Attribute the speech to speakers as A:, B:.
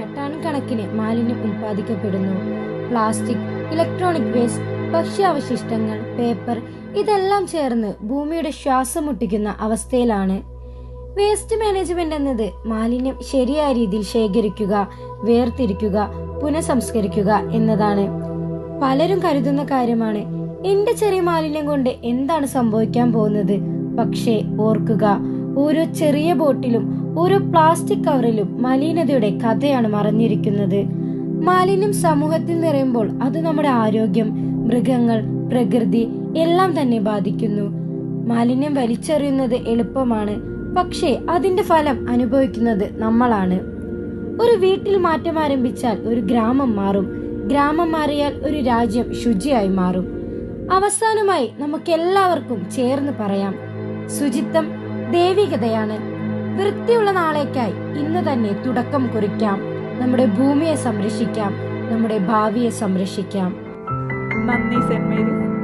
A: Ton കണക്കിന് മാലിന്യം ഉൽപ്പാദിക്കപ്പെടുന്നു. പ്ലാസ്റ്റിക് ഇലക്ട്രോണിക് വേസ്റ്റ് ഭക്ഷ്യാവശിഷ്ടങ്ങൾ പേപ്പർ ഇതെല്ലാം ചേർന്ന് ഭൂമിയുടെ ശ്വാസം മുട്ടിക്കുന്ന അവസ്ഥയിലാണ്. വേസ്റ്റ് മാനേജ്മെന്റ് എന്നത് മാലിന്യം ശരിയായ രീതിയിൽ ശേഖരിക്കുക വേർതിരിക്കുക പുനഃസംസ്കരിക്കുക എന്നതാണ്. പലരും കരുതുന്ന കാര്യമാണ് എന്റെ ചെറിയ മാലിന്യം കൊണ്ട് എന്താണ് സംഭവിക്കാൻ പോകുന്നത്? പക്ഷേ ഓർക്കുക ഓരോ ചെറിയ ബോട്ടിലും ഓരോ പ്ലാസ്റ്റിക് കവറിലും മലിനതയുടെ കഥയാണ് മറഞ്ഞിരിക്കുന്നത്. മാലിന്യം സമൂഹത്തിൽ നിറയുമ്പോൾ അത് നമ്മുടെ ആരോഗ്യം മൃഗങ്ങൾ പ്രകൃതി എല്ലാം തന്നെ ബാധിക്കുന്നു. മാലിന്യം വലിച്ചെറിയുന്നത് എളുപ്പമാണ് പക്ഷേ അതിന്റെ ഫലം അനുഭവിക്കുന്നത് നമ്മളാണ്. ഒരു വീട്ടിൽ മാറ്റം ആരംഭിച്ചാൽ ഒരു ഗ്രാമം മാറും. ഗ്രാമം മാറിയാൽ ഒരു രാജ്യം ശുചിയായി മാറും. അവസാനമായി നമുക്ക് എല്ലാവർക്കും ചേർന്ന് പറയാം. ശുചിത്വം ദൈവികതയാണ്. വൃത്തിയുള്ള നാളേക്കായി ഇന്ന് തന്നെ തുടക്കം കുറിക്കാം. നമ്മുടെ ഭൂമിയെ സംരക്ഷിക്കാം. നമ്മുടെ ഭാവിയെ സംരക്ഷിക്കാം.
B: നന്ദി സെന്റ് മേരീസ്.